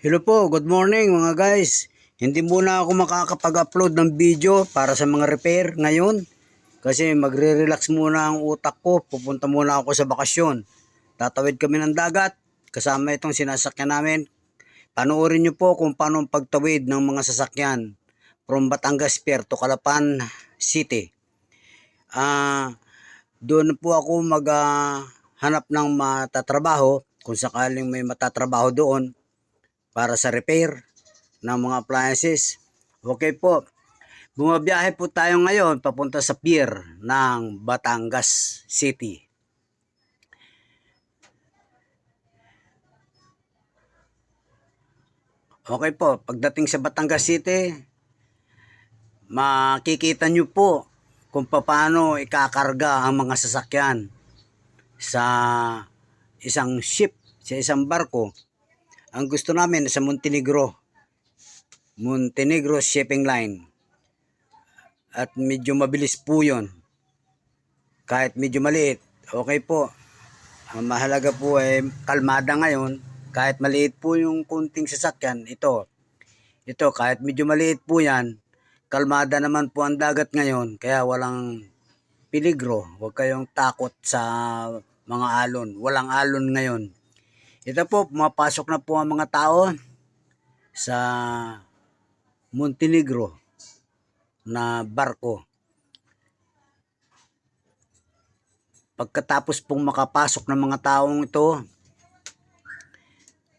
Hello po, good morning mga guys. Hindi muna ako makakapag-upload ng video para sa mga repair ngayon. Kasi magre-relax muna ang utak ko. Pupunta muna ako sa bakasyon. Tatawid kami ng dagat. Kasama itong sinasakyan namin. Panoorin niyo po kung paano ang pagtawid ng mga sasakyan from Batangas Pier to Calapan City. Ah, doon po ako maghanap ng matatrabaho kung sakaling may matatrabaho doon para sa repair ng mga appliances. Okay po. Bumabiyahe po tayo ngayon papunta sa pier ng Batangas City. Okay po, pagdating sa Batangas City, makikita nyo po kung paano ikakarga ang mga sasakyan sa isang ship, sa isang barko ang gusto namin sa Montenegro. Montenegro Shipping Line. At medyo mabilis po yun. Kahit medyo maliit, okay po. Ang mahalaga po ay kalmada ngayon. Kahit maliit po yung kunting sasakyan, ito. Ito, kahit medyo maliit po yan, kalmada naman po ang dagat ngayon. Kaya walang peligro. Huwag kayong takot sa mga alon. Walang alon ngayon. Ito po, pumapasok na po ang mga tao sa Montenegro na barko. Pagkatapos pong makapasok ng mga taong ito,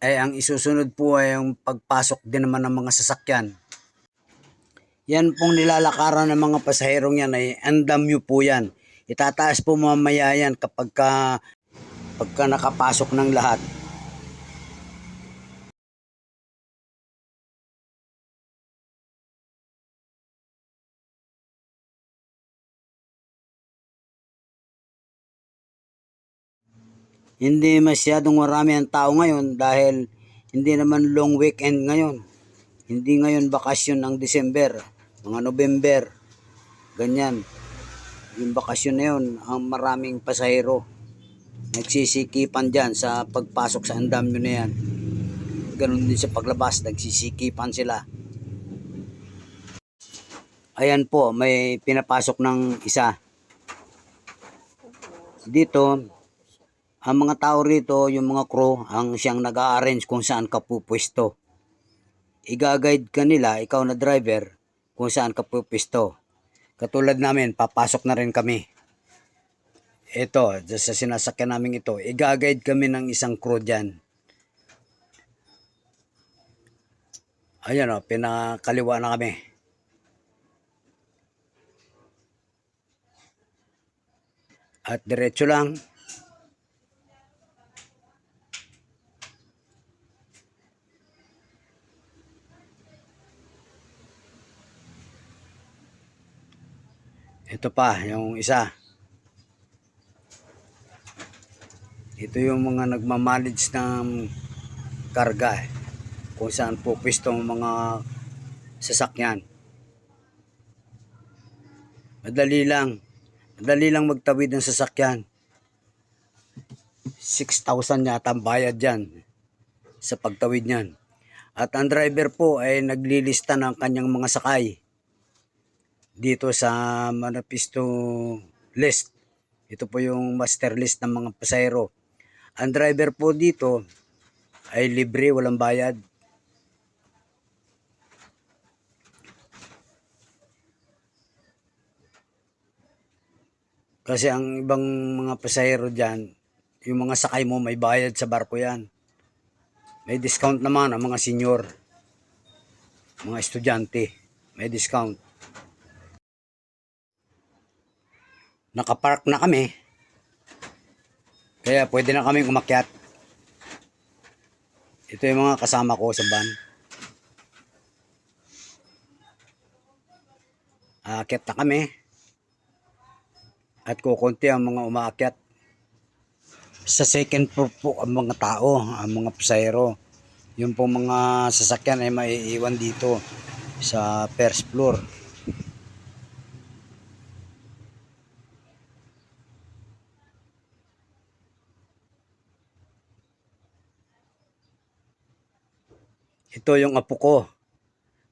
ay ang isusunod po ay ang pagpasok din naman ng mga sasakyan. Yan pong nilalakaran ng mga pasaherong yan ay andamyo po yan. Itataas po mamaya yan kapag ka, pagka nakapasok ng lahat. Hindi masyadong marami ang tao ngayon dahil hindi naman long weekend ngayon. Hindi ngayon bakasyon ng December, mga November, ganyan. Yung bakasyon na yun, ang maraming pasahero. Nagsisikipan dyan sa pagpasok sa andamyo na yan. Ganon din sa paglabas, nagsisikipan sila. Ayan po, may pinapasok ng isa. Dito, ang mga tao rito, yung mga crew, ang siyang nag-arrange kung saan ka pupwesto. Iga-guide ka nila, ikaw na driver, kung saan ka pupwesto. Katulad namin, papasok na rin kami. Ito, sa sinasakyan namin ito, iga-guide kami ng isang crew dyan. Ayan o, pinakaliwa na kami. At diretso lang, Ito pa, yung isa. Ito yung mga nagmamanage ng karga. eh. Kung saan po pwesto ang mga sasakyan. Madali lang. Madali lang magtawid ng sasakyan. 6,000 yata ang bayad dyan sa pagtawid niyan. At ang driver po ay naglilista ng kanyang mga sakay dito sa Manapisto list. Ito po yung master list ng mga pasahero. Ang driver po dito ay libre, walang bayad. Kasi ang ibang mga pasahero dyan, yung mga sakay mo may bayad sa barko yan. May discount naman ang mga senior, mga estudyante, may discount. Nakapark na kami. Kaya pwede na kami umakyat. Ito yung mga kasama ko sa van. Aakyat na kami. At kukunti ang mga umaakyat. Sa second floor po ang mga tao, ang mga pasahero. Yung po mga sasakyan ay maiiwan dito sa first floor. Ito yung apo ko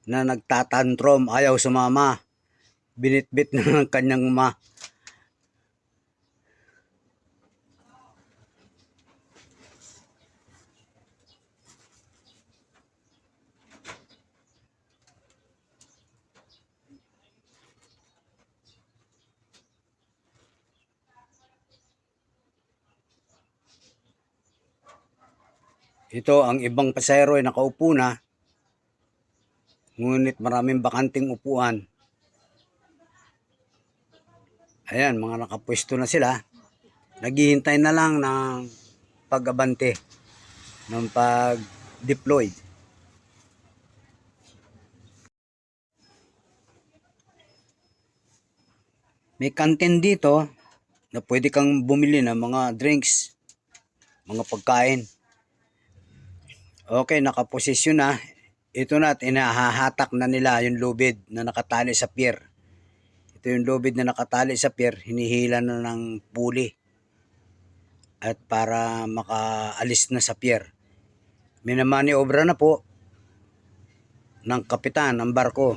na nagtatantrum, ayaw sumama. Binitbit na ng kanyang ma. Ito ang ibang pasahero ay nakaupo na. Ngunit maraming bakanting upuan. Ayan, mga nakapwesto na sila. Naghihintay na lang ng pag-abante, ng pag-deploy. May kantin dito na pwede kang bumili ng mga drinks, mga pagkain. Okay, nakaposisyon na. Ito na at inahahatak na nila yung lubid na nakatali sa pier. Ito yung lubid na nakatali sa pier, hinihila na ng puli. At para makaalis na sa pier. Minamani obra na po ng kapitan ng barko.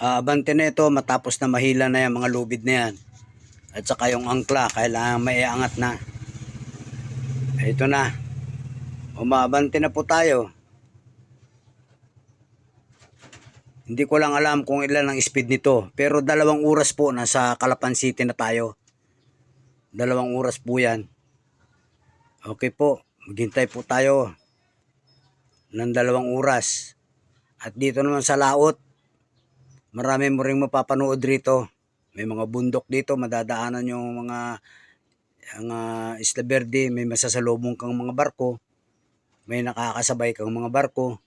Aabante na ito matapos na mahila na yung mga lubid na yan. At saka yung angkla, kailangan may angat na. Ito na. Umaabante na po tayo. Hindi ko lang alam kung ilan ang speed nito. Pero dalawang oras po nasa Calapan City na tayo. Dalawang oras po yan. Okay po. Maghintay po tayo ng dalawang oras. At dito naman sa laot, marami mo rin mapapanood rito. May mga bundok dito, madadaanan yung mga ang uh, Isla Verde, may masasalubong kang mga barko, may nakakasabay kang mga barko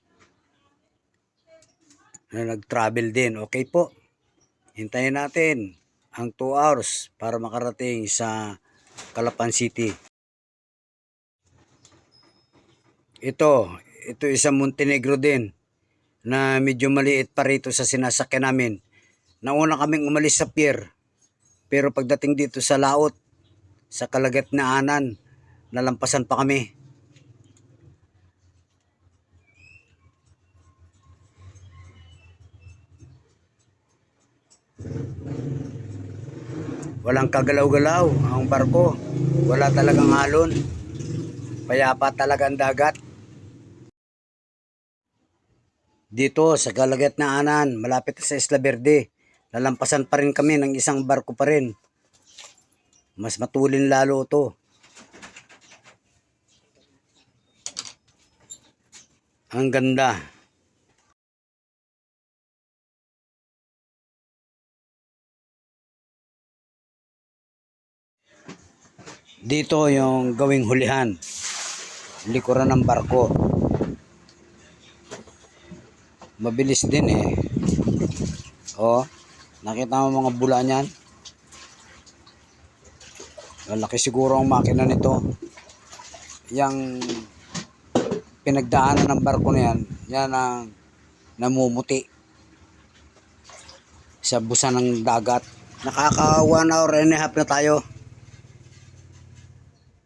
na nag-travel din. Okay po. Hintayin natin ang 2 hours para makarating sa Calapan City. Ito, ito isang Montenegro din na medyo maliit pa rito sa sinasakyan namin. Nauna kaming umalis sa pier. Pero pagdating dito sa laot, sa kalagat na anan, nalampasan pa kami. Walang kagalaw-galaw ang barko. Wala talagang alon. Payapa talaga ang dagat. Dito sa Galagat na Anan, malapit sa Isla Verde, lalampasan pa rin kami ng isang barko pa rin. Mas matulin lalo to. Ang ganda. Dito yung gawing hulihan. Likuran ng barko. Mabilis din eh. Oh, nakita mo mga bula niyan? Malaki siguro ang makina nito. Yang pinagdaanan ng barko na yan, yan ang namumuti sa busa ng dagat. Nakaka one hour and a half na tayo.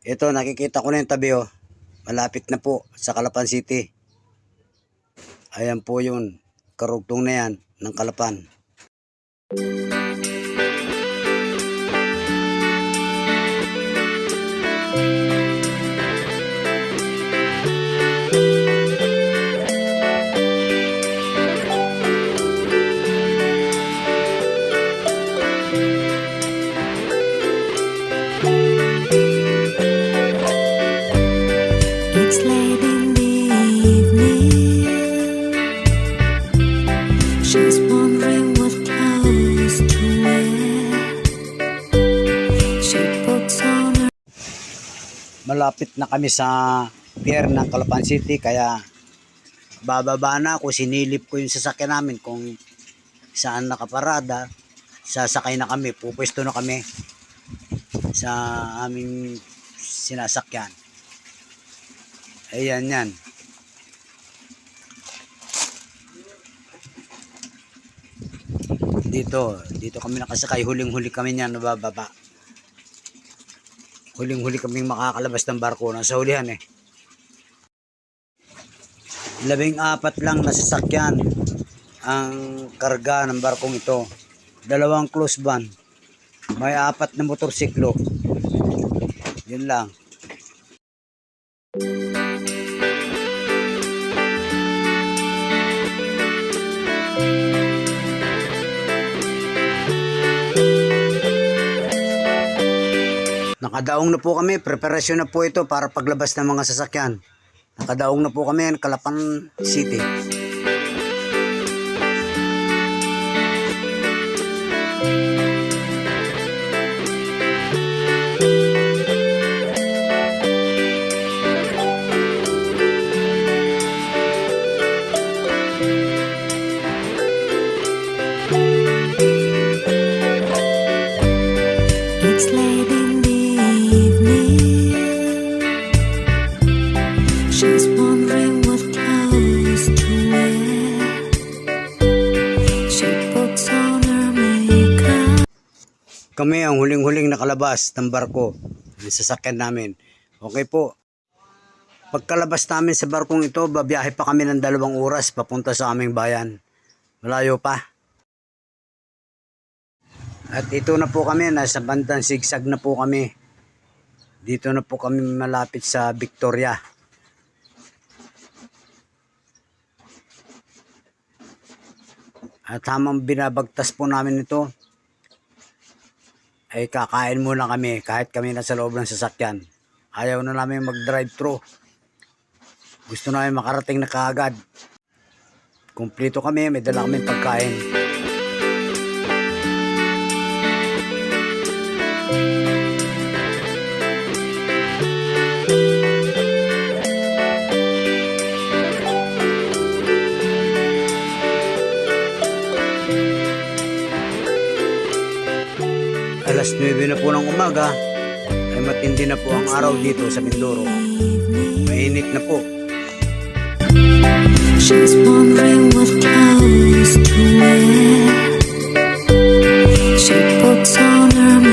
Ito, nakikita ko na yung tabi oh. Malapit na po sa Calapan City. Ayan po yun. Karugtong na yan ng Kalapan. It's malapit na kami sa pier ng Calapan City kaya bababa na ako. Sinilip ko yung sasakyan namin kung saan nakaparada. Sasakay na kami pupwesto na kami sa aming sinasakyan. Ayan yan. Dito dito kami nakasakay. Huling huli kami niyan nabababa. Huling-huli kami makakalabas ng barko, nasa hulihan eh. Labing apat lang na sasakyan ang karga ng barkong ito. Dalawang close van. May apat na motorsiklo. Yun lang. Nakadaong na po kami, preparasyon na po ito para paglabas ng mga sasakyan. Nakadaong na po kami, Kalapan City. Kami ang huling-huling nakalabas ng barko, ng sasakyan namin. Okay po. Pagkalabas namin sa barkong ito, babiyahe pa kami ng dalawang oras papunta sa aming bayan. Malayo pa. At ito na po kami, nasa bandang sigsag na po kami. Dito na po kami malapit sa Victoria. At hamang binabagtas po namin ito, ay kakain muna kami kahit kami nasa loob ng sasakyan. Ayaw na namin mag-drive thru. Gusto namin makarating na kaagad. Kumplito kami, may dala kami pagkain. Alas 9 na po ng umaga, ay matindi na po ang araw dito sa Mindoro. Mainit na po. She's wondering what clothes to wear. She puts on her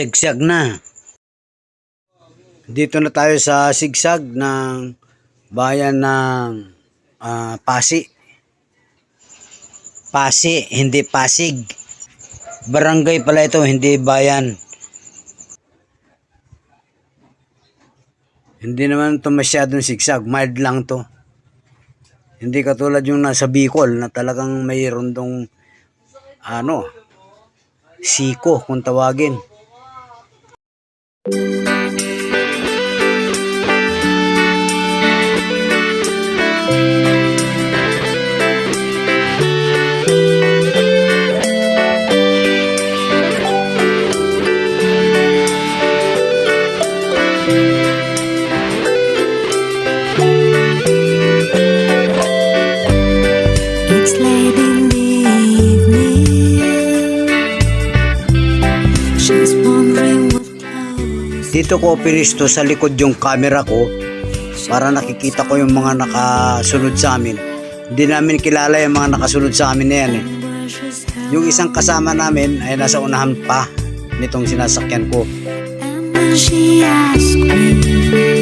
Sigsag na. Dito na tayo sa sigsag ng bayan ng ah, Pasi. Pasi, hindi Pasig. Barangay pala ito, hindi bayan. Hindi naman ito masyadong sigsag, mild lang to. Hindi katulad yung nasa Bicol na talagang mayroon dong ano, siko kung tawagin. Thank you. Dito ko pinisto sa likod yung camera ko para nakikita ko yung mga nakasunod sa amin. Hindi namin kilala yung mga nakasunod sa amin na yan eh. Yung isang kasama namin ay nasa unahan pa nitong sinasakyan ko. And she asked me,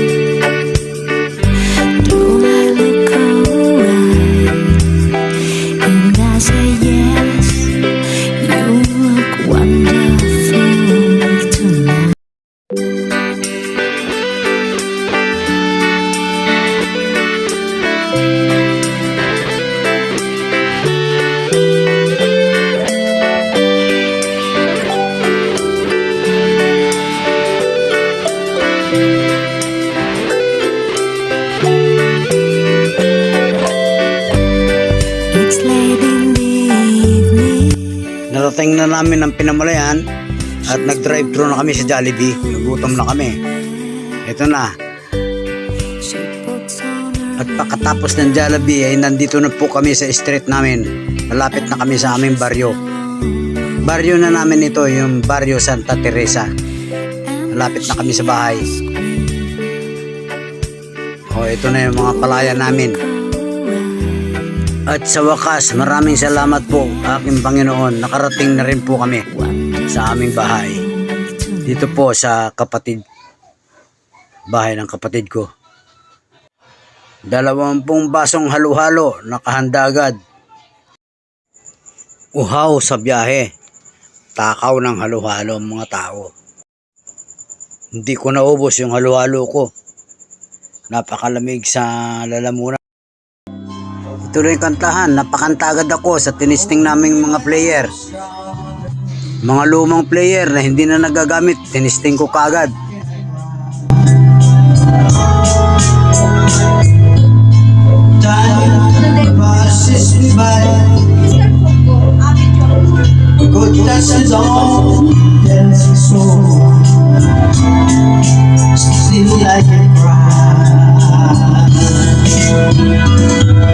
na namin ang pinamalayan at nag-drive thru na kami sa Jollibee. Nagutom na kami. Ito na. At pagkatapos ng Jollibee ay nandito na po kami sa street namin. Malapit na kami sa aming baryo. Baryo na namin ito, yung Baryo Santa Teresa. Malapit na kami sa bahay. O, ito na yung mga palaya namin. At sa wakas, maraming salamat po, aking Panginoon. Nakarating na rin po kami sa aming bahay. Dito po sa kapatid, bahay ng kapatid ko. Dalawampung basong halo-halo, nakahanda agad. Uhaw sa biyahe. Takaw ng halo-halo ang mga tao. Hindi ko naubos yung halo-halo ko. Napakalamig sa lalamunan. Yung kantahan. Napakanta agad ako sa tinisting naming mga player. Mga lumang player na hindi na nagagamit, tinisting ko soul. Still cry.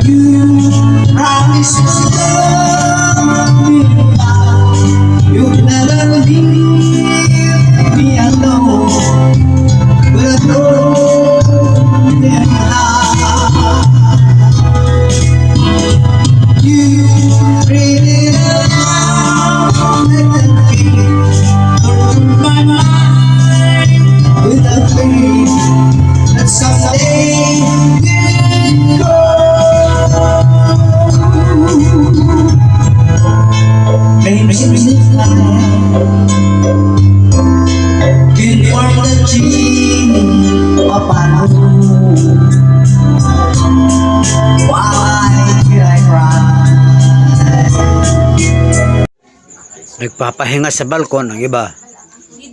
You promised to love Nagpapahinga sa balkon ang iba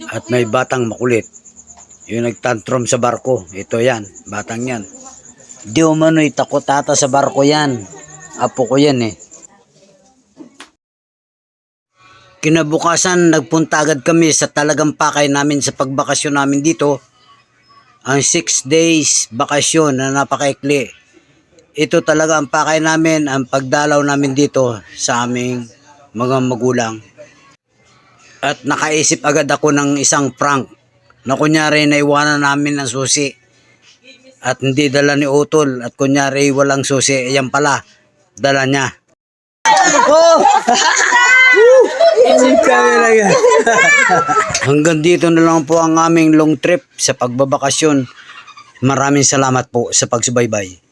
at may batang makulit. Yung nagtantrum sa barko. Ito yan, batang yan. Di umano'y takot ata sa barko yan. Apo ko yan eh. Kinabukasan, nagpunta agad kami sa talagang pakay namin sa pagbakasyon namin dito. Ang 6 days bakasyon na napakaikli. Ito talaga ang pakay namin, ang pagdalaw namin dito sa aming mga magulang. At nakaisip agad ako ng isang prank na kunyari naiwanan namin ng susi at hindi dala ni Utol at kunyari walang susi, ayan pala, dala niya. Oh! Yan. Hanggang dito na lang po ang aming long trip sa pagbabakasyon. Maraming salamat po sa pagsubaybay.